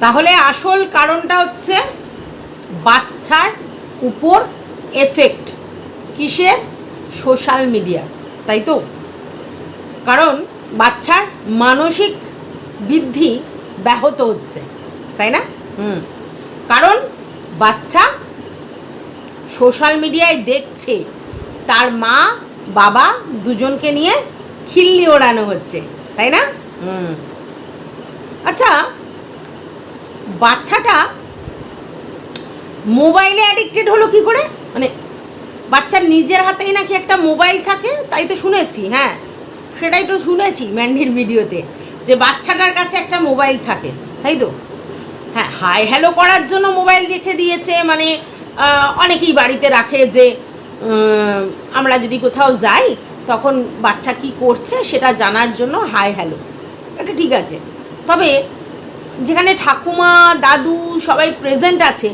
তাহলে আসল কারণটা হচ্ছে বাচ্চার উপর এফেক্ট কিসের? সোশ্যাল মিডিয়া তাই তো? কারণ বাচ্চার মানসিক বৃদ্ধি ব্যাহত হচ্ছে, তাই না? হুম। কারণ বাচ্চা সোশ্যাল মিডিয়ায় দেখছে, তার মা, বাবা দুজনকে নিয়ে খিল্লি ওড়ানো হচ্ছে, তাই না? হুম। আচ্ছা বাচ্চাটা মোবাইলে অ্যাডিক্টেড হলো কি করে? মানে বাচ্চার নিজের হাতেই নাকি একটা মোবাইল থাকে, তাই তো শুনেছি হ্যাঁ। সেটাই তো শুনেছি ম্যান্ডির ভিডিওতে, যে বাচ্চাটার কাছে একটা মোবাইল থাকে, তাই তো? হ্যাঁ হাই হ্যালো করার জন্য মোবাইল রেখে দিয়েছে মানে অনেকেই বাড়িতে রাখে যে আমরা যদি কোথাও যাই, তখন বাচ্চা কি করছে সেটা জানার জন্য হাই হ্যালো। এটা ঠিক আছে। তবে যেখানে ঠাকুমা, দাদু সবাই প্রেজেন্ট আছে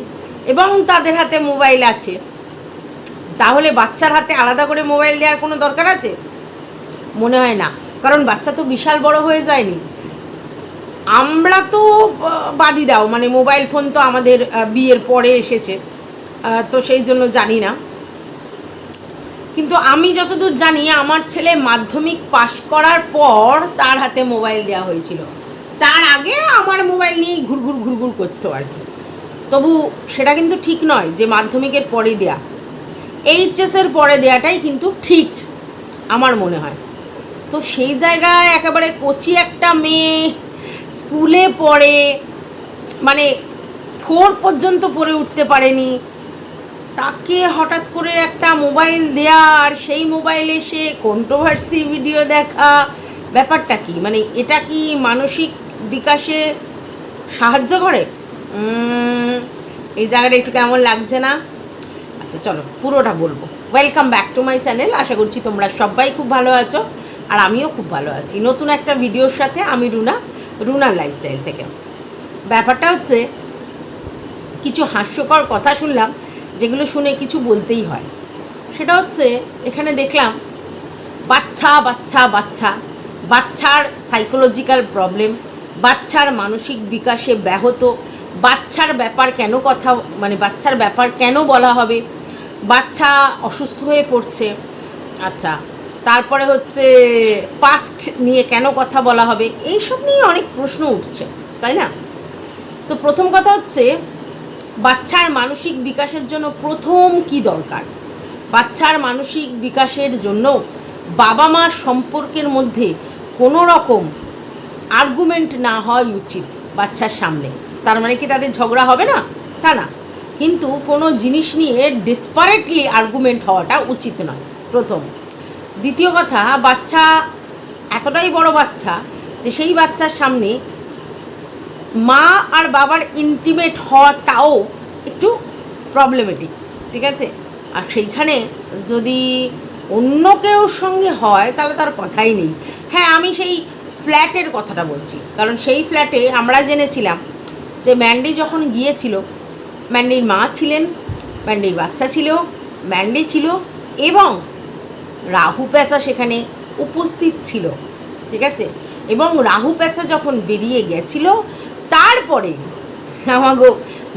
এবং তাদের হাতে মোবাইল আছে। তাহলে বাচ্চার হাতে আলাদা করে মোবাইল দেওয়ার কোনো দরকার আছে? মনে হয় না, কারণ বাচ্চা তো বিশাল বড় হয়ে যায়নি। আমরা তো বাদই দাও মানে মোবাইল ফোন তো আমাদের বিয়ের পরে এসেছে তো সেই জন্য জানি না। কিন্তু আমি যতদূর জানি, আমার ছেলে মাধ্যমিক পাশ করার পর তার হাতে মোবাইল দেওয়া হয়েছিল। তার আগে আমার মোবাইল নিয়েই ঘুরঘুর ঘুরঘুর করতো আর কি। তবু সেটা কিন্তু ঠিক নয় যে মাধ্যমিকের পরে দেয়া। এইচএসের পরে দেয়াটাই কিন্তু ঠিক, আমার মনে হয়। তো সেই জায়গায় একেবারে কচি একটা মেয়ে স্কুলে পড়ে মানে ফোর পর্যন্ত পড়ে উঠতে পারেনি। তাকে হঠাৎ করে একটা মোবাইল দেয়া আর সেই মোবাইলে সে কন্ট্রোভার্সি ভিডিও দেখা। ব্যাপারটা কি? মানে এটা কি মানসিক বিকাশে সাহায্য করে? এই জায়গাটা একটু কেমন লাগছে না? আচ্ছা চলো, পুরোটা বলব। Welcome back to my channel আশা করছি তোমরা সবাই খুব ভালো আছো, আর আমিও খুব ভালো আছি। নতুন একটা ভিডিওর সাথে আমি রুনা, রুনার লাইফস্টাইল থেকে। ব্যাপারটা হচ্ছে, কিছু হাস্যকর কথা শুনলাম, যেগুলো শুনে কিছু বলতেই হয়। সেটা হচ্ছে, এখানে দেখলাম, বাচ্চা বাচ্চা বাচ্চা, বাচ্চার সাইকোলজিক্যাল প্রবলেম বাচ্চার মানসিক বিকাশে ব্যাহত। বাচ্চার ব্যাপার কেন কথা মানে বাচ্চার ব্যাপার কেন বলা হবে? বাচ্চা অসুস্থ হয়ে পড়ছে। আচ্ছা তারপরে হচ্ছে পাস্ট নিয়ে কেন কথা বলা হবে? এইসব নিয়ে অনেক প্রশ্ন উঠছে, তাই না? তো প্রথম কথা হচ্ছে, বাচ্চার মানসিক বিকাশের জন্য প্রথম কি দরকার? বাচ্চার মানসিক বিকাশের জন্য বাবা মার সম্পর্কের মধ্যে কোনো রকম আর্গুমেন্ট না হয় উচিত বাচ্চার সামনে। তার মানে কি তাদের ঝগড়া হবে না? তা না। কিন্তু কোনো জিনিস নিয়ে ডিসপারেটলি আর্গুমেন্ট হওয়াটা উচিত নয়। প্রথম। দ্বিতীয় কথা, বাচ্চা এতটাই বড় বাচ্চা যে সেই বাচ্চার সামনে মা আর বাবার ইন্টিমেট হওয়াটাও একটু প্রবলেমেটিক ঠিক আছে? আর সেইখানে যদি অন্য কেউ সঙ্গে হয়, তাহলে তার কথাই নেই। হ্যাঁ আমি সেই ফ্ল্যাটের কথাটা বলছি। কারণ সেই ফ্ল্যাটে আমরা জেনেছিলাম যে ম্যান্ডি যখন গিয়েছিল, ম্যান্ডির মা ছিলেন, ম্যান্ডির বাচ্চা ছিল, ম্যান্ডি ছিল এবং রাহু প্যাঁচা সেখানে উপস্থিত ছিল, ঠিক আছে? এবং রাহু প্যাঁচা যখন বেরিয়ে গেছিল, তারপরে আমাগো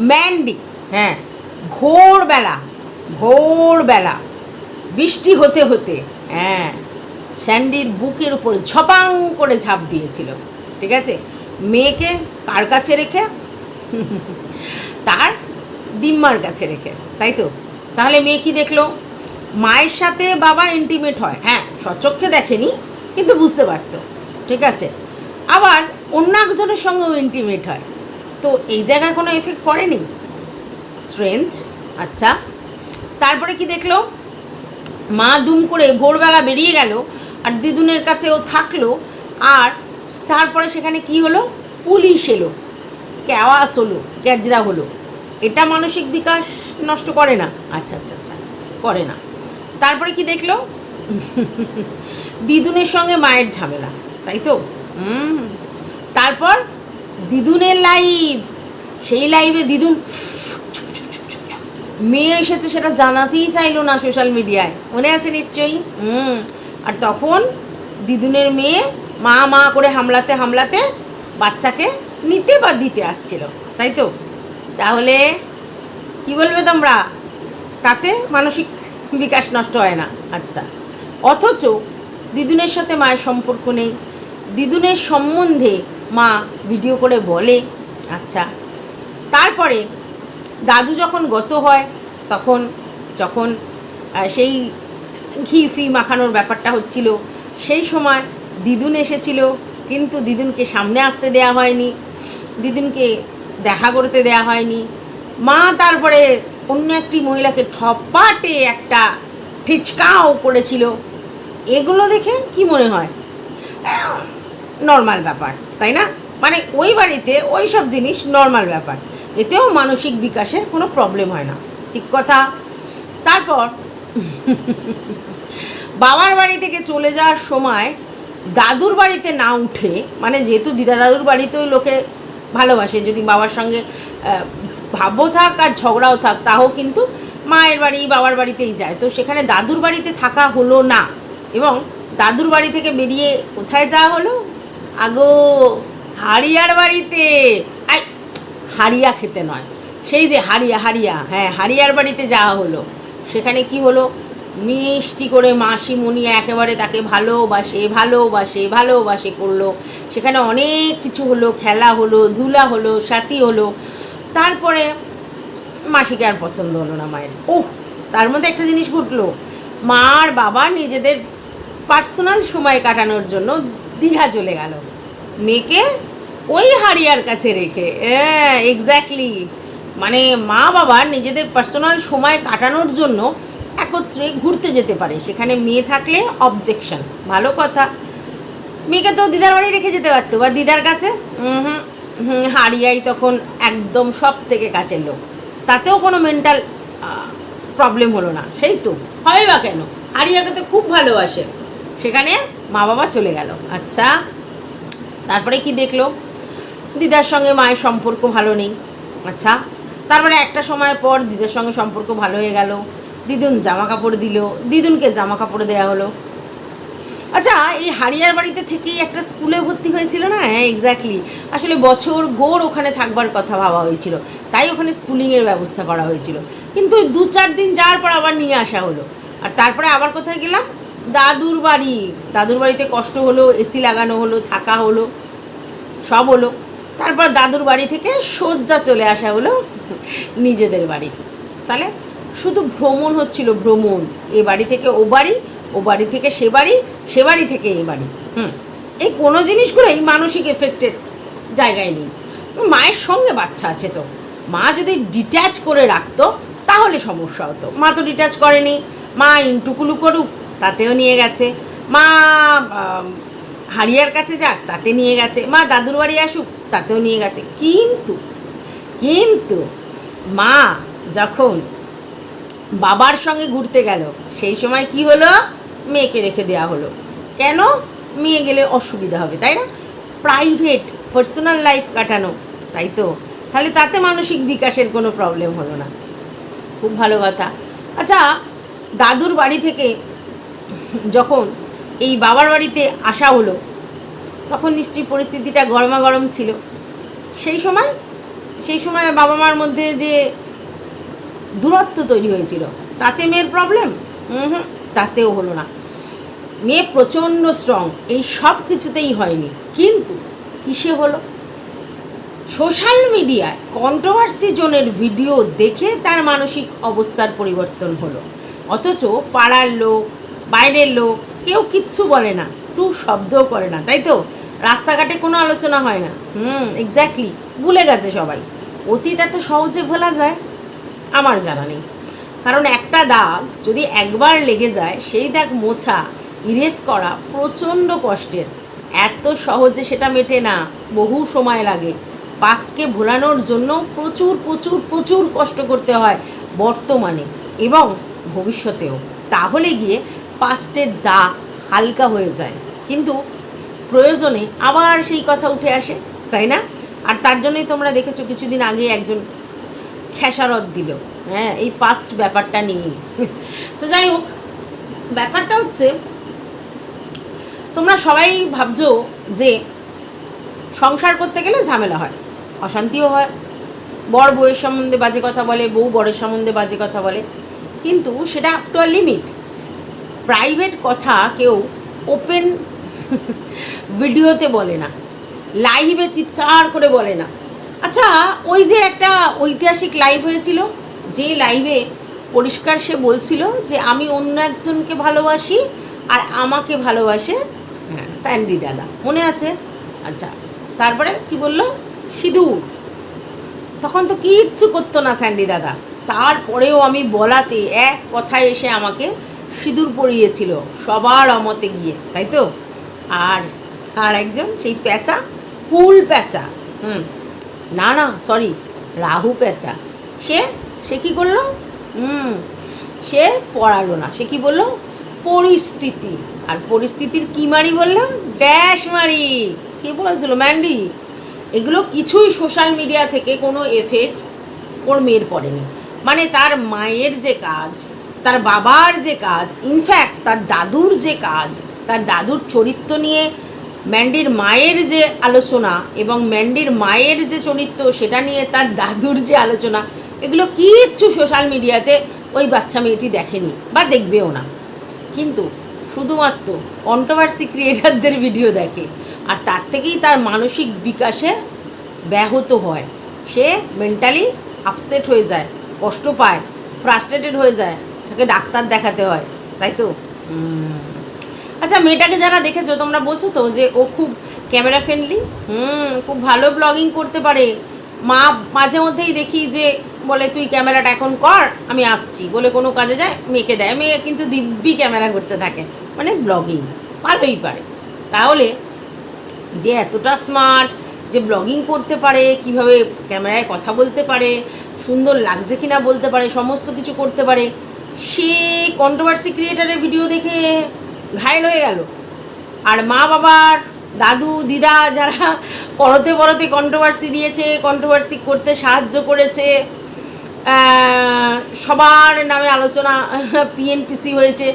ম্যান্ডি হ্যাঁ ভোরবেলা ভোরবেলা, বৃষ্টি হতে হতে হ্যাঁ স্যান্ডির বুকের উপরে ঝপাং করে ঝাঁপ দিয়েছিল, ঠিক আছে? মেয়েকে কার কাছে রেখে? তার ডিম্মার কাছে রেখে, তাই তো? তাহলে মেয়ে কি দেখল? মায়ের সাথে বাবা ইন্টিমেট হয় হ্যাঁ সচক্ষে দেখেনি, কিন্তু বুঝতে পারতো, ঠিক আছে? আবার অন্য একজনের সঙ্গেও ইন্টিমেট হয়, তো এই জায়গায় কোনো এফেক্ট পড়েনি? স্ট্রেঞ্জ আচ্ছা। তারপরে কি দেখল? মা দুম করে ভোরবেলা বেরিয়ে গেল আর দিদুনের কাছে ও থাকল, আর তারপরে সেখানে কি হলো? পুলিশ এলো। ক্যাওয়াস হলো গ্যাজরা হলো। এটা মানসিক বিকাশ নষ্ট করে না। আচ্ছা আচ্ছা আচ্ছা করে না। তারপরে কি দেখল? দিদুনের সঙ্গে মায়ের ঝামেলা, তাই তো? তারপর দিদুনের লাইভ, সেই লাইভে দিদুন মেয়ে এসেছে, সেটা জানাতেই চাইলো না সোশ্যাল মিডিয়ায়। মনে আছে নিশ্চয়ই? হুম। আর তখন দিদুনের মেয়ে মা মা করে হামলাতে হামলাতে বাচ্চাকে নিতে বা দিতে আসছিল, তাই তো? তাহলে কি বলবে তোমরা? তাতে মানসিক বিকাশ নষ্ট হয় না। আচ্ছা। অথচ দিদুনের সাথে মায়ের সম্পর্ক নেই। দিদুনের সম্বন্ধে মা ভিডিও করে বলে। আচ্ছা। তারপরে দাদু যখন গত হয়, তখন, যখন সেই ঘি ফি মাখানোর ব্যাপারটা হচ্ছিল। সেই সময় দিদুন এসেছিল, কিন্তু দিদুনকে সামনে আসতে দেয়া হয়নি, দিদুনকে দেখা করতে দেয়া হয়নি। মা তারপরে অন্য একটি মহিলাকে ঠপাটে একটা ঠিচকাও করেছিল। এগুলো দেখে কি মনে হয়? নর্মাল ব্যাপার, তাই না? মানে ওই বাড়িতে ওই সব জিনিস নর্মাল ব্যাপার, এতেও মানসিক বিকাশের কোনো প্রবলেম হয় না। ঠিক কথা? তারপর বাবার বাড়ি থেকে চলে যাওয়ার সময় দাদুর বাড়িতে না উঠে মানে যেহেতু দিদা দাদুর বাড়িতেও লোকে ভালোবাসে, যদি বাবার সঙ্গে ভাবও থাক আর ঝগড়াও থাক, তাও কিন্তু মায়ের বাড়ি, বাবার বাড়িতেই যায়। তো সেখানে দাদুর বাড়িতে থাকা হলো না এবং দাদুর বাড়ি থেকে বেরিয়ে কোথায় যাওয়া হলো? আগো হারিয়ার বাড়িতে। আই হারিয়া খেতে নয়। সেই যে হারিয়া হারিয়া হ্যাঁ হারিয়ার বাড়িতে যাওয়া হলো। সেখানে কি হলো? মিষ্টি করে মাসিমণি একেবারে তাকে ভালোবাসে ভালোবাসে ভালোবাসে করল। সেখানে অনেক কিছু হলো, খেলা হলো, ধুলা হলো, সাথী হলো। তারপরে মাসিকে আর পছন্দ হলো না মায়ের। ও তার মধ্যে একটা জিনিস ঘটলো। মা আর বাবা নিজেদের পার্সোনাল সময় কাটানোর জন্য দীঘা চলে গেল। মেয়েকে ওই হারিয়ার কাছে রেখে। হ্যাঁ এক্স্যাক্টলি মানে মা বাবা নিজেদের পার্সোনাল সময় কাটানোর জন্য একত্রে ঘুরতে যেতে পারে। সেখানে মেয়ে থাকলে অবজেকশন ভালো কথা। মেয়েকে তো দিদার বাড়ি রেখে যেতে পারতো। বা দিদার কাছে? হুম হারিয়াই তখন একদম সব থেকে কাছের লোক। তাতেও কোনো মেন্টাল প্রবলেম হলো না। সেই তো। হবে বা কেন? হারিয়াকে তো খুব ভালোবাসে। সেখানে মা বাবা চলে গেল। আচ্ছা তারপরে কি দেখল? দিদার সঙ্গে মায়ের সম্পর্ক ভালো নেই। আচ্ছা তারপরে একটা সময় পর দিদার সঙ্গে সম্পর্ক ভালো হয়ে গেল। দিদুন জামা কাপড় দিল, দিদুনকে জামা কাপড় দেওয়া হলো। আচ্ছা এই হারিয়ার বাড়িতে থেকেই একটা স্কুলে ভর্তি হয়েছিল না? হ্যাঁ এক্স্যাক্টলি আসলে বছর ভোর ওখানে থাকবার কথা ভাবা হয়েছিল। তাই ওখানে স্কুলিংয়ের ব্যবস্থা করা হয়েছিল। কিন্তু দু চার দিন যাওয়ার পর আবার নিয়ে আসা হলো। আর তারপরে আবার কোথায় গেলাম? দাদুর বাড়ি। দাদুর বাড়িতে কষ্ট হলো এসি লাগানো হলো, থাকা হলো, সব হলো। তারপর দাদুর বাড়ি থেকে শয্যা চলে আসা হলো নিজেদের বাড়ি। তাহলে শুধু ভ্রমণ হচ্ছিল ভ্রমণ। এ বাড়ি থেকে ও বাড়ি ও বাড়ি থেকে সে বাড়ি সে বাড়ি থেকে এ বাড়ি। হুম। এই কোনো জিনিসগুলোই মানসিক এফেক্টের জায়গায় নেই। মায়ের সঙ্গে বাচ্চা আছে তো। মা যদি ডিট্যাচ করে রাখতো, তাহলে সমস্যা হতো। মা তো ডিট্যাচ করেনি। মা ইন্টুকুলু করুক, তাতেও নিয়ে গেছে। মা হারিয়ার কাছে যাক, তাতে নিয়ে গেছে। মা দাদুর বাড়ি আসুক, তাতেও নিয়ে গেছে। কিন্তু কিন্তু মা যখন বাবার সঙ্গে ঘুরতে গেল। সেই সময় কি হলো? মেয়েকে রেখে দেওয়া হলো। কেন? মেয়ে গেলে অসুবিধা হবে, তাই না? প্রাইভেট পার্সোনাল লাইফ কাটানো, তাই তো? তাহলে তাতে মানসিক বিকাশের কোনো প্রবলেম হলো না। খুব ভালো কথা। আচ্ছা দাদুর বাড়ি থেকে যখন এই বাবার বাড়িতে আসা হলো, তখন নিশ্চয়ই পরিস্থিতিটা গরমা গরম ছিল। সেই সময়? সেই সময় বাবা মার মধ্যে যে দূরত্ব তৈরি হয়েছিল। তাতে মেয়ের প্রবলেম হুম, তাতেও হলো না। মেয়ে প্রচণ্ড স্ট্রং এই সব কিছুতেই হয়নি। কিন্তু কিসে হলো? সোশ্যাল মিডিয়ায় কন্ট্রোভার্সি জোনের ভিডিও দেখে তার মানসিক অবস্থার পরিবর্তন হলো। অথচ পাড়ার লোক, বাইরের লোক কেউ কিচ্ছু বলে না, টু শব্দও করে না, তাই তো? রাস্তাঘাটে কোনো আলোচনা হয় না। হুম এক্স্যাক্টলি ভুলে গেছে সবাই। অতীত এত সহজে ভোলা যায়। আমার জানা নেই। কারণ একটা দাগ যদি একবার লেগে যায়, সেই দাগ মোছা ইরেজ করা প্রচণ্ড কষ্টের। এত সহজে সেটা মেটে না, বহু সময় লাগে। পাস্টকে ভোলানোর জন্য প্রচুর প্রচুর প্রচুর কষ্ট করতে হয় বর্তমানে এবং ভবিষ্যতেও। তাহলে গিয়ে পাস্টের দাগ হালকা হয়ে যায়। কিন্তু প্রয়োজনে আবার সেই কথা উঠে আসে, তাই না? আর তার জন্যই তোমরা দেখেছ, কিছুদিন আগে একজন খেসারত দিল। হ্যাঁ এই পাস্ট ব্যাপারটা নিয়েই। তো যাই হোক, ব্যাপারটা হচ্ছে, তোমরা সবাই ভাবছ যে সংসার করতে গেলে ঝামেলা হয়, অশান্তিও হয়। বর বউয়ের সম্বন্ধে বাজে কথা বলে, বউ বরের সম্বন্ধে বাজে কথা বলে। কিন্তু সেটা up to our limit private কথা কেউ ওপেন ভিডিওতে বলে না। লাইভে চিৎকার করে বলে না। আচ্ছা ওই যে একটা ঐতিহাসিক লাইভ হয়েছিল যে লাইভে পরিষ্কার সে বলছিল যে আমি অন্য একজনকে ভালোবাসি আর আমাকে ভালোবাসে হ্যাঁ। স্যান্ডি দাদা। মনে আছে? আচ্ছা তারপরে কি বলল? সিঁদুর। তখন তো কিচ্ছু করতো না স্যান্ডি দাদা। তারপরেও আমি বলাতে এক কথায় এসে আমাকে সিঁদুর পরিয়েছিল সবার অমতে গিয়ে তাই তো? আর আর একজন সেই প্যাঁচা ফুল প্যাঁচা হুম না না সরি রাহু প্যাঁচা সে সে কী করল? হুম, সে পড়ালো না। সে কি বলল? পরিস্থিতি। আর পরিস্থিতির কি মারি বললাম ড্যাশ মারি। কে বলেছিল? ম্যান্ডি। এগুলো কিছুই সোশ্যাল মিডিয়া থেকে কোনো এফেক্ট ওর মেয়ের পড়েনি। মানে তার মায়ের যে কাজ, তার বাবার যে কাজ ইনফ্যাক্ট তার দাদুর যে কাজ, তার দাদুর চরিত্র নিয়ে ম্যান্ডির মায়ের যে আলোচনা এবং ম্যান্ডির মায়ের যে চরিত্র, সেটা নিয়ে তার দাদুর যে আলোচনা, এগুলো কিচ্ছু সোশ্যাল মিডিয়াতে ওই বাচ্চা মেয়েটি দেখেনি বা দেখবেও না কিন্তু শুধুমাত্র কন্ট্রোভার্সি ক্রিয়েটারদের ভিডিও দেখে আর তার থেকেই তার মানসিক বিকাশে ব্যাহত হয় সে মেন্টালি আপসেট হয়ে যায়, কষ্ট পায় ফ্রাস্ট্রেটেড হয়ে যায়, তাকে ডাক্তার দেখাতে হয়, তাই তো। আচ্ছা মেয়েটাকে যারা দেখেছ, তোমরা বলছো তো যে ও খুব ক্যামেরা ফ্রেন্ডলি হুম, খুব ভালো ব্লগিং করতে পারে। মা মাঝে মধ্যেই দেখি যে বলে, তুই ক্যামেরাটা এখন কর, আমি আসছি। বলে কোনো কাজে যায়, মেয়েকে দেয়। মেয়ে কিন্তু দিব্যি ক্যামেরা করতে থাকে। মানে ব্লগিং ভালোই পারে। তাহলে যে এতটা স্মার্ট যে ব্লগিং করতে পারে, কীভাবে ক্যামেরায় কথা বলতে পারে, সুন্দর লাগছে কিনা বলতে পারে, সমস্ত কিছু করতে পারে, সে কন্ট্রোভার্সি ক্রিয়েটারের ভিডিও দেখে ঘায়ল হয়ে গেল। আর মা বাবার দাদু, দিদা যারা পরতে পরতে কন্ট্রোভার্সি দিয়েছে কন্ট্রোভার্সি করতে সাহায্য করেছে সবার নামে আলোচনা পিএনপিসি হয়েছে,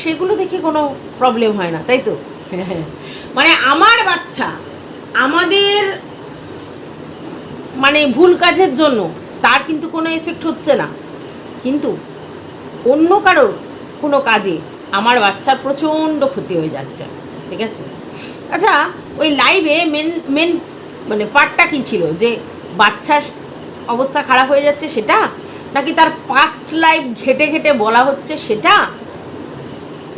সেগুলো দেখে কোনো প্রবলেম হয় না, তাই তো? মানে আমার বাচ্চা আমাদের মানে ভুল কাজের জন্য তার কিন্তু কোনো এফেক্ট হচ্ছে না। কিন্তু অন্য কারোর কোনো কাজে আমার বাচ্চার প্রচণ্ড ক্ষতি হয়ে যাচ্ছে, ঠিক আছে? আচ্ছা ওই লাইভে মেন মেন মানে পার্টটা কী ছিল? যে বাচ্চার অবস্থা খারাপ হয়ে যাচ্ছে সেটা? নাকি তার পাস্ট লাইফ ঘেটে ঘেটে বলা হচ্ছে সেটা?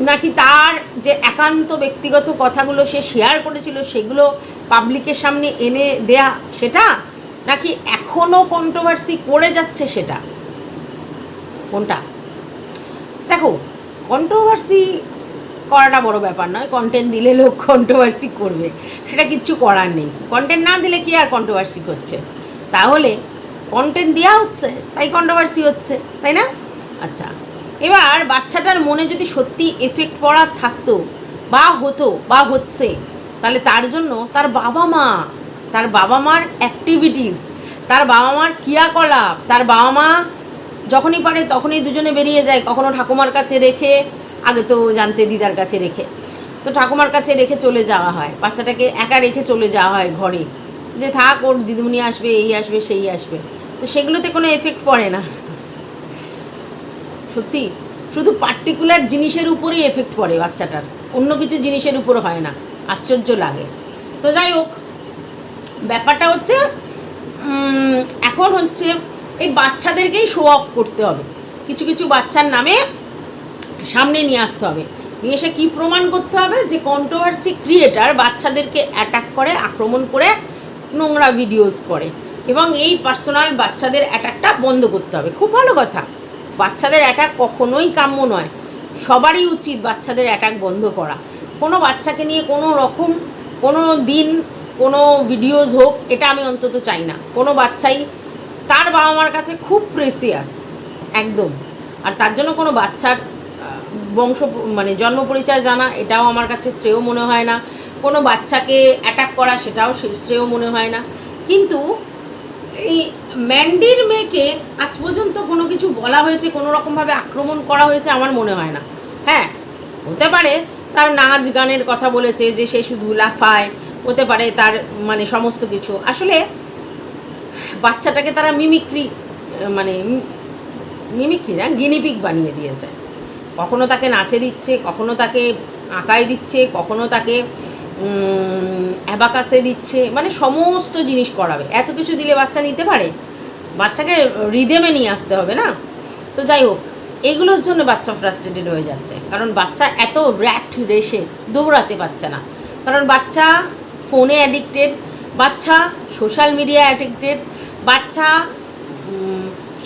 নাকি তার যে একান্ত ব্যক্তিগত কথাগুলো সে শেয়ার করেছিল সেগুলো পাবলিকের সামনে এনে দেয়া সেটা? নাকি এখনও কন্ট্রোভার্সি করে যাচ্ছে সেটা? কোনটা? দেখো কন্ট্রোভার্সি করাটা বড় ব্যাপার নয় কন্টেন্ট দিলে লোক কন্ট্রোভার্সি করবে, সেটা কিচ্ছু করার নেই। কন্টেন্ট না দিলে কি আর কন্ট্রোভার্সি করছে? তাহলে কন্টেন্ট দেওয়া হচ্ছে, তাই কন্ট্রোভার্সি হচ্ছে, তাই না? আচ্ছা এবার বাচ্চাটার মনে যদি সত্যি এফেক্ট পড়ার থাকতো, বা হতো, বা হচ্ছে, তাহলে তার জন্য তার বাবা মা, তার বাবা মার অ্যাক্টিভিটিস তার বাবা মার ক্রিয়াকলাপ, তার বাবা মা যখনই পারে তখনই দুজনে বেরিয়ে যায়। কখনো ঠাকুমার কাছে রেখে, আগে তো জানতে দিদার কাছে রেখে। তো ঠাকুমার কাছে রেখে চলে যাওয়া হয়। বাচ্চাটাকে একা রেখে চলে যাওয়া হয় ঘরে। যে থাক, ওর দিদিমণি আসবে, এই আসবে, সেই আসবে। তো সেগুলোতে কোনো এফেক্ট পড়ে না। সত্যি? শুধু পার্টিকুলার জিনিসের উপরেই এফেক্ট পড়ে বাচ্চাটার। অন্য কিছু জিনিসের উপর হয় না। আশ্চর্য লাগে। তো যাই হোক, ব্যাপারটা হচ্ছে এখন হচ্ছে এই বাচ্চাদেরকেই শো অফ করতে হবে। কিছু কিছু বাচ্চার নামে সামনে নিয়ে আসতে হবে। নিয়ে এসে কী প্রমাণ করতে হবে? যে কন্ট্রোভার্সি ক্রিয়েটার বাচ্চাদেরকে অ্যাটাক করে, আক্রমণ করে, নোংরা ভিডিওস করে এবং এই পার্সোনাল বাচ্চাদের অ্যাটাকটা বন্ধ করতে হবে। খুব ভালো কথা। বাচ্চাদের অ্যাটাক কখনোই কাম্য নয়। সবারই উচিত বাচ্চাদের অ্যাটাক বন্ধ করা। কোনো বাচ্চাকে নিয়ে কোনো রকম, কোনো দিন, কোনো ভিডিওস হোক, এটা আমি অন্তত চাই না। কোনো বাচ্চাই তার বাবা মার কাছে খুব প্রেসিয়াস একদম। আর তার জন্য কোনো বাচ্চার বংশ মানে জন্ম পরিচয় জানা, এটাও আমার কাছে শ্রেয় মনে হয় না। কোনো বাচ্চাকে অ্যাটাক করা, সেটাও শ্রেয় মনে হয় না। কিন্তু এই ম্যান্ডির মেয়েকে আজ পর্যন্ত কোনো কিছু বলা হয়েছে, কোনো রকমভাবে আক্রমণ করা হয়েছে আমার মনে হয় না। হ্যাঁ হতে পারে তার নাচ গানের কথা বলেছে যে সে শুধু লাফায়, হতে পারে তার মানে সমস্ত কিছু। আসলে বাচ্চাটাকে তারা মিমিক্রি মানে মিমিক্রি না গিনিপিক বানিয়ে দিয়েছে। কখনো তাকে নাচে দিচ্ছে, কখনো তাকে আঁকায় দিচ্ছে, কখনো তাকে অ্যাবাকাসে দিচ্ছে মানে সমস্ত জিনিস করাবে। এত কিছু দিলে বাচ্চা নিতে পারে? বাচ্চাকে রিদেমে নিয়ে আসতে হবে না? তো যাই হোক, এগুলোর জন্য বাচ্চা ফ্রাস্ট্রেটেড হয়ে যাচ্ছে। কারণ বাচ্চা এত র্যাট রেসে দৌড়াতে পারছে না। কারণ বাচ্চা ফোনে অ্যাডিক্টেড বাচ্চা সোশ্যাল মিডিয়া অ্যাডিক্টেড বাচ্চা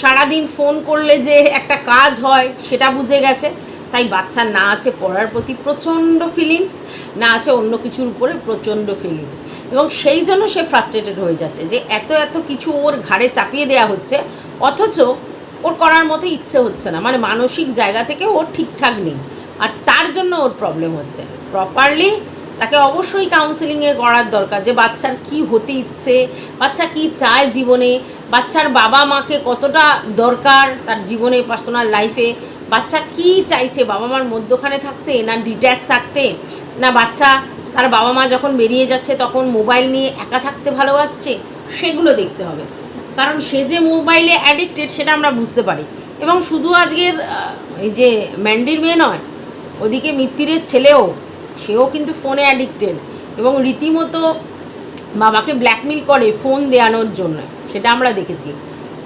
সারাদিন ফোন করলে যে একটা কাজ হয়, সেটা বুঝে গেছে। তাই বাচ্চার না আছে পড়ার প্রতি প্রচণ্ড ফিলিংস না আছে অন্য কিছুর উপরে প্রচণ্ড ফিলিংস এবং সেই জন্য সে ফ্রাস্ট্রেটেড হয়ে যাচ্ছে যে এত এত কিছু ওর ঘাড়ে চাপিয়ে দেওয়া হচ্ছে, অথচ ওর করার মতো ইচ্ছে হচ্ছে না। মানে মানসিক জায়গা থেকে ওর ঠিকঠাক নেই। আর তার জন্য ওর প্রবলেম হচ্ছে। প্রপারলি তাকে অবশ্যই কাউন্সিলিংয়ে করার দরকার যে বাচ্চার কি হতে ইচ্ছে, বাচ্চা কি চায় জীবনে, বাচ্চার বাবা মাকে কতটা দরকার তার জীবনে পার্সোনাল লাইফে বাচ্চা কি চাইছে, বাবা মার মধ্যখানে থাকতে না ডিট্যাচ থাকতে? না বাচ্চা তার বাবা মা যখন বেরিয়ে যাচ্ছে তখন মোবাইল নিয়ে একা থাকতে ভালোবাসছে? সেগুলো দেখতে হবে। কারণ সে যে মোবাইলে অ্যাডিক্টেড সেটা আমরা বুঝতে পারি। এবং শুধু আজকের এই যে ম্যান্ডির মেয়ে নয়, ওদিকে মিত্তিরের ছেলেও সেও কিন্তু ফোনে অ্যাডিক্টেড এবং রীতিমতো বাবাকে ব্ল্যাকমেল করে ফোন দেওয়ানোর জন্য, সেটা আমরা দেখেছি।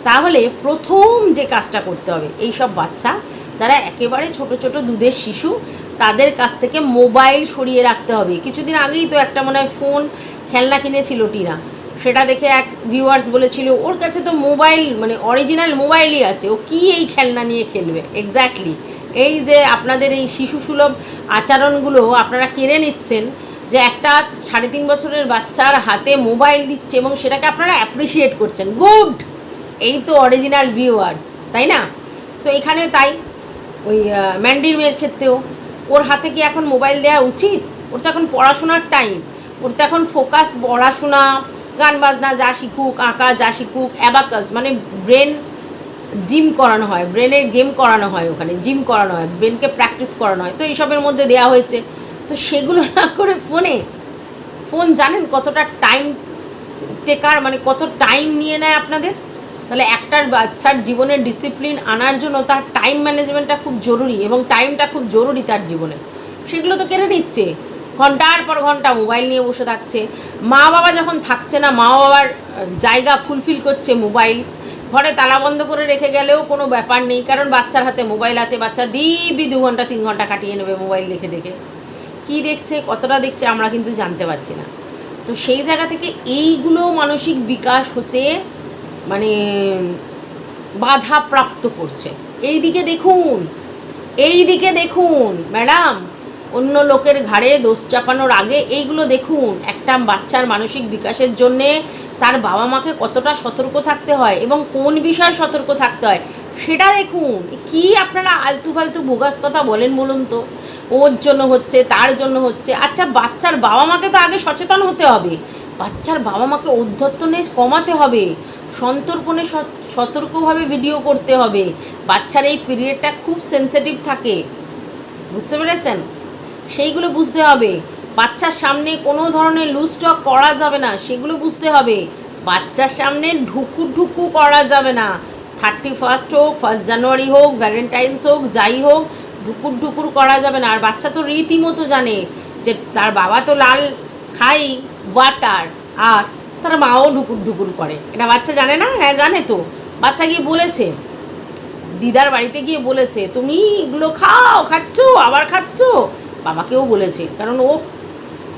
তাহলে প্রথম যে কাজটা করতে হবে, এই সব বাচ্চা, যারা একেবারে ছোট ছোট দুধের শিশু, তাদের কাছ থেকে মোবাইল সরিয়ে রাখতে হবে। কিছুদিন আগেই তো একটা মনে হয় ফোন খেলনা কিনেছিল টিনা। সেটা দেখে এক ভিউয়ার্স বলেছিল, ওর কাছে তো মোবাইল মানে অরিজিনাল মোবাইলই আছে, ও কি এই খেলনা নিয়ে খেলবে? এক্স্যাক্টলি এই যে আপনাদের এই শিশু সুলভ আচরণগুলো আপনারা কেড়ে নিচ্ছেন যে একটা সাড়ে তিন বছরের বাচ্চার হাতে মোবাইল দিচ্ছে এবং সেটাকে আপনারা অ্যাপ্রিসিয়েট করছেন। গুড এই তো অরিজিনাল ভিউয়ার্স তাই না? তো এখানে তাই, ওই ম্যান্ডির মেয়ের ক্ষেত্রেও। ওর হাতে কি এখন মোবাইল দেওয়া উচিত? ওর তো এখন পড়াশোনার টাইম ওর তো এখন ফোকাস পড়াশোনা, গান বাজনা যা শিখুক, আঁকা যা শিখুক অ্যাবাকাস মানে ব্রেন জিম করানো হয় ব্রেনের গেম করানো হয় ওখানে জিম করানো হয় ব্রেনকে প্র্যাকটিস করানো হয়। তো এইসবের মধ্যে দেওয়া হয়েছে। তো সেগুলো না করে ফোনে ফোন জানেন কতটা টাইম টেকার মানে কত টাইম নিয়ে নেয় আপনাদের? তাহলে একটার বাচ্চার জীবনের ডিসিপ্লিন আনার জন্য তার টাইম ম্যানেজমেন্টটা খুব জরুরি এবং টাইমটা খুব জরুরি তার জীবনে। সেগুলো তো কেড়ে নিচ্ছে। ঘণ্টার পর ঘণ্টা মোবাইল নিয়ে বসে থাকছে। মা বাবা যখন থাকছে না মা বাবার জায়গা ফুলফিল করছে মোবাইল ঘরে তালা বন্ধ করে রেখে গেলেও কোনো ব্যাপার নেই, কারণ বাচ্চার হাতে মোবাইল আছে, বাচ্চা দিবি দু ঘণ্টা, তিন ঘণ্টা কাটিয়ে নেবে মোবাইল দেখে দেখে। কী দেখছে, কতটা দেখছে আমরা কিন্তু জানতে পারছি না। তো সেই জায়গা থেকে এইগুলো মানসিক বিকাশ হতে মানে বাধা প্রাপ্ত করছে। এই দিকে দেখুন, এই দিকে দেখুন, ম্যাডাম, অন্য লোকের ঘাড়ে দোষ চাপানোর আগে এইগুলো দেখুন। একটা বাচ্চার মানসিক বিকাশের জন্যে তার বাবা মাকে কতটা সতর্ক থাকতে হয় এবং কোন বিষয়ে সতর্ক থাকতে হয় সেটা দেখুন। কি আপনারা আলতু ফালতু ভোগাস কথা বলেন বলুন তো? ওর জন্য হচ্ছে, তার জন্য হচ্ছে। আচ্ছা বাচ্চার বাবা মাকে তো আগে সচেতন হতে হবে। বাচ্চার বাবা মাকে উদ্ধত্তনেস কমাতে হবে। সন্তর্পণে সত- সতর্কভাবে ভিডিও করতে হবে। বাচ্চার এই পিরিয়ডটা খুব সেন্সিটিভ থাকে। বুঝতে পেরেছেন? সেইগুলো বুঝতে হবে। বাচ্চার সামনে কোনো ধরনের লুজ টক করা যাবে না, সেগুলো বুঝতে হবে। বাচ্চার সামনে ঢুকু ঢুকু করা যাবে না। থার্টি ফার্স্ট হোক ফার্স্ট জানুয়ারি হোক ভ্যালেন্টাইন্স হোক, যাই হোক, ঢুকুর ঢুকুর করা যাবে না। আর বাচ্চা তো রীতিমতো জানে যে তার বাবা তো লাল খাই ওয়াটার আর তার মাও ঢুকুর ঢুকুর করে। এটা বাচ্চা জানে না? হ্যাঁ জানে তো। বাচ্চা গিয়ে বলেছে, দিদার বাড়িতে গিয়ে বলেছে, তুমি এগুলো খাও, খাচ্ছ, আবার খাচ্ছ? বাবাকেও বলেছে। কারণ ও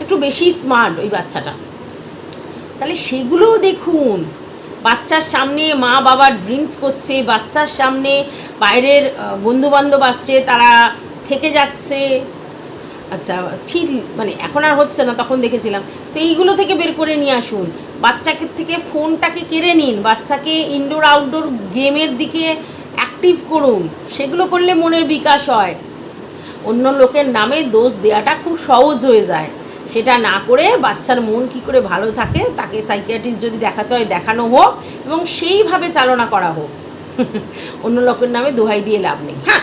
একটু বেশি স্মার্ট ওই বাচ্চাটা। তাহলে সেগুলোও দেখুন। বাচ্চার সামনে মা বাবা ড্রিঙ্কস করছে, বাচ্চার সামনে বাইরের বন্ধু বান্ধব আসছে, তারা থেকে যাচ্ছে। আচ্ছা ছিল মানে এখন আর হচ্ছে না, তখন দেখেছিলাম। তো এইগুলো থেকে বের করে নিয়ে আসুন। বাচ্চাকে থেকে ফোনটাকে কেড়ে নিন। বাচ্চাকে ইনডোর আউটডোর গেমের দিকে অ্যাক্টিভ করুন। সেগুলো করলে মনের বিকাশ হয়। অন্য লোকের নামে দোষ দেওয়াটা খুব সহজ হয়ে যায়। সেটা না করে বাচ্চার মন কি করে ভালো থাকে তাকে সাইকিয়াট্রিস্ট যদি দেখাতে হয়, দেখানো হোক এবং সেইভাবে চালনা করা হোক। অন্য লোকের নামে দোহাই দিয়ে লাভ নেই। হ্যাঁ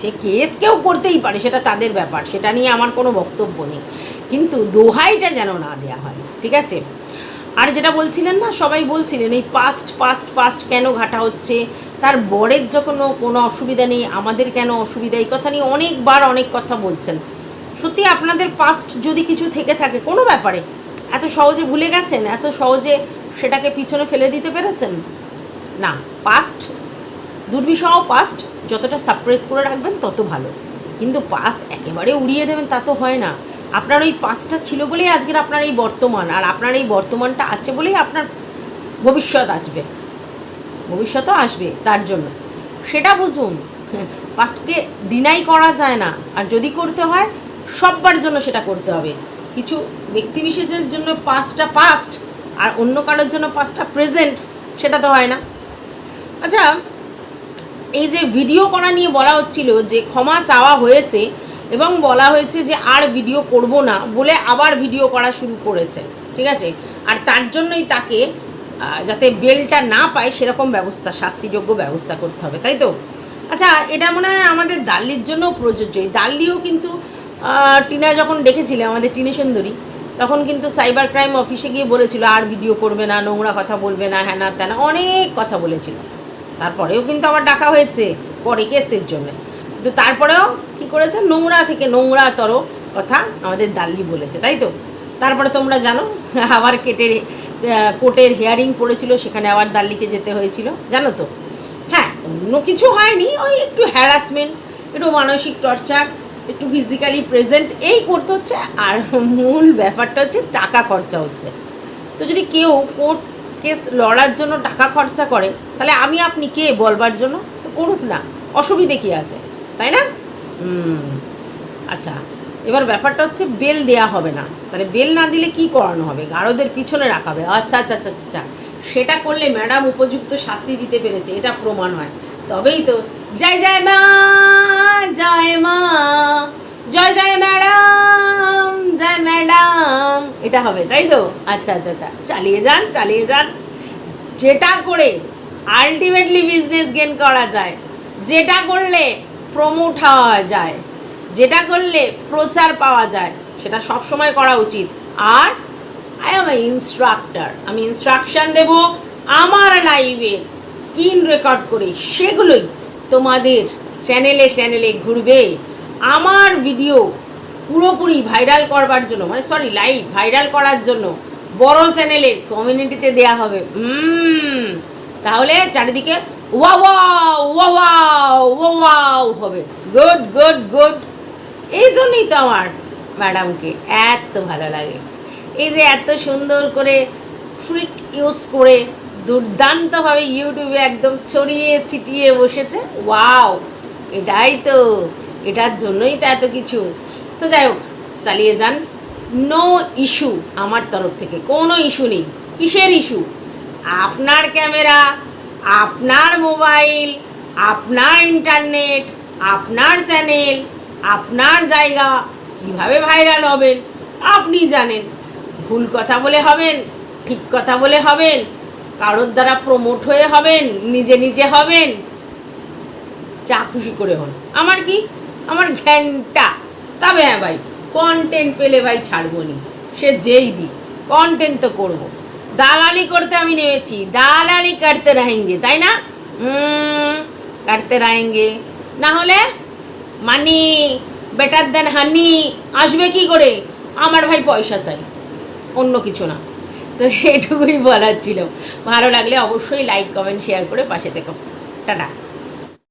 সে কেস কেউ করতেই পারে, সেটা তাদের ব্যাপার, সেটা নিয়ে আমার কোনো বক্তব্য নেই। কিন্তু দোহাইটা যেন না দেওয়া হয়, ঠিক আছে? আর যেটা বলছিলেন না, সবাই বলছিলেন, এই পাস্ট পাস্ট পাস্ট কেন ঘাটা হচ্ছে? তার বরের যখন কোনো অসুবিধা নেই, আমাদের কেন অসুবিধা? এই কথা নিয়ে অনেকবার অনেক কথা বলছেন। সত্যি আপনাদের পাস্ট যদি কিছু থেকে থাকে, কোনো ব্যাপারে, এত সহজে ভুলে গেছেন? এত সহজে সেটাকে পিছনে ফেলে দিতে পেরেছেন? না পাস্ট দুর্বিষহ পাস্ট যতটা সাপ্রেস করে রাখবেন তত ভালো। কিন্তু পাস্ট একেবারে উড়িয়ে দেবেন, তা তো হয় না। আপনার ওই পাস্টটা ছিল বলেই আজকের আপনার এই বর্তমান, আর আপনার এই বর্তমানটা আছে বলেই আপনার ভবিষ্যৎ আসবে। ভবিষ্যতও আসবে তার জন্য। সেটা বুঝুন পাস্টকে ডিনাই করা যায় না। আর যদি করতে হয় সববার জন্য সেটা করতে হবে। কিছু ব্যক্তিবিশেষের জন্য পাস্টটা পাস্ট আর অন্য কারোর জন্য পাস্টটা প্রেজেন্ট সেটা তো হয় না। আচ্ছা এই যে ভিডিও করা নিয়ে বলা হচ্ছিল যে ক্ষমা চাওয়া হয়েছে এবং বলা হয়েছে যে আর ভিডিও করব না বলে আবার ভিডিও করা শুরু করেছে, ঠিক আছে? আর তার জন্যই তাকে যাতে বেলটা না পায় সেরকম ব্যবস্থা, শাস্তিযোগ্য ব্যবস্থা করতে হবে, তাই তো? আচ্ছা এটা মনে হয় আমাদের দাল্লির জন্যও প্রযোজ্য। এই দাল্লিও কিন্তু টিনা যখন ডেকেছিল আমাদের টিনে সুন্দরী, তখন কিন্তু সাইবার ক্রাইম অফিসে গিয়ে বলেছিল, আর ভিডিও করবে না, নোংরা কথা বলবে না, হ্যানা ত্যানা, অনেক কথা বলেছিল। তারপরেও কিন্তু আবার ডাকা হয়েছে, পরে কেসের জন্য। কিন্তু তারপরেও কি করেছে? নোংরা থেকে নোংরাতর কথা আমাদের দাল্লি বলেছে, তাই তো? তারপরে তোমরা জানো, আবার কেটের কোর্টের হিয়ারিং পড়েছিল, সেখানে আবার দাল্লিকে যেতে হয়েছিল, জানো তো? হ্যাঁ অন্য কিছু হয়নি, ওই একটু হ্যারাসমেন্ট একটু মানসিক টর্চার একটু ফিজিক্যালি প্রেজেন্ট এই করতে হচ্ছে। আর মূল ব্যাপারটা হচ্ছে টাকা খরচা হচ্ছে। তো যদি কেউ কোর্ট কেস লড়ার জন্য টাকা খরচা করে, তাহলে আমি, আপনি কে বলবার জন্য? তো করুক না, অসুবিধে কী আছে? তাই না? আচ্ছা এবার ব্যাপারটা হচ্ছে বেল দেয়া হবে না। তাহলে বেল না দিলে কি করানো হবে? গারদের পিছনে রাখা হবে। আচ্ছা আচ্ছা আচ্ছা আচ্ছা সেটা করলে ম্যাডাম উপযুক্ত শাস্তি দিতে পেরেছে, এটা প্রমাণ হয়। তবেই তো জয় জয় মা জয় মা, জয় জয় ম্যাডাম জয় ম্যাডাম। এটা হবে, তাই তো? আচ্ছা আচ্ছা আচ্ছা। চালিয়ে যান চালিয়ে যান। যেটা করে আলটিমেটলি বিজনেস গেন করা যায়, যেটা করলে প্রমোট হওয়া যায়, যেটা করলে প্রচার পাওয়া যায়, সেটা সব সময় করা উচিত। আর আই এম এ ইনস্ট্রাক্টর আমি ইনস্ট্রাকশন দেব আমার লাইভের স্ক্রিন রেকর্ড করে, সেগুলোই তোমাদের চ্যানেলে চ্যানেলে ঘুরবে। আমার ভিডিও পুরোপুরি ভাইরাল করবার জন্য মানে সরি লাইভ ভাইরাল করার জন্য বড় চ্যানেলের কমিউনিটিতে দেয়া হবে। তাহলে চারিদিকে ওয়া ওয়া ওয়া ওয়াও হবে। গুড গুড গুড এই জন্যই তো আমার ম্যাডামকে এত ভালো লাগে। এই যে এত সুন্দর করে ট্রিক ইউজ করে দুর্দান্তভাবে ইউটিউবে একদম ছড়িয়ে ছিটিয়ে বসেছে। ওয়াও! এটাই তো, এটার জন্যই তো এত কিছু। তো যাই হোক, চালিয়ে যান। নো ইস্যু আমার তরফ থেকে, কোনো ইস্যু নেই। কিসের ইস্যু আপনার ক্যামেরা, আপনার মোবাইল, আপনার ইন্টারনেট, আপনার চ্যানেল, আপনার জায়গা, কীভাবে ভাইরাল হবেন, আপনি জানেন। ভুল কথা বলে হবেন, ঠিক কথা বলে হবেন কারোর দ্বারা প্রমোট হয়ে হবেন, নিজে নিজে হবেন, চা খুশি করে হন। আমার কি? আমার ঘ্যানটা। তবে হ্যাঁ ভাই কন্টেন্ট পেলে ভাই ছাড়বো নি। সে যেই দিক কন্টেন্ট তো করব। দালালি করতে আমি নেমেছি। দালালি কাটতে রাহেঙ্গে, তাই না? কাটতে রাহেঙ্গে। না হলে, মানি বেটার দেন হানি আসবে কি করে? আমার ভাই পয়সা চাই, অন্য কিছু না। তো এটুকুই বলার ছিল। ভালো লাগলে অবশ্যই লাইক কমেন্ট শেয়ার করে পাশে থেকো। টাটা।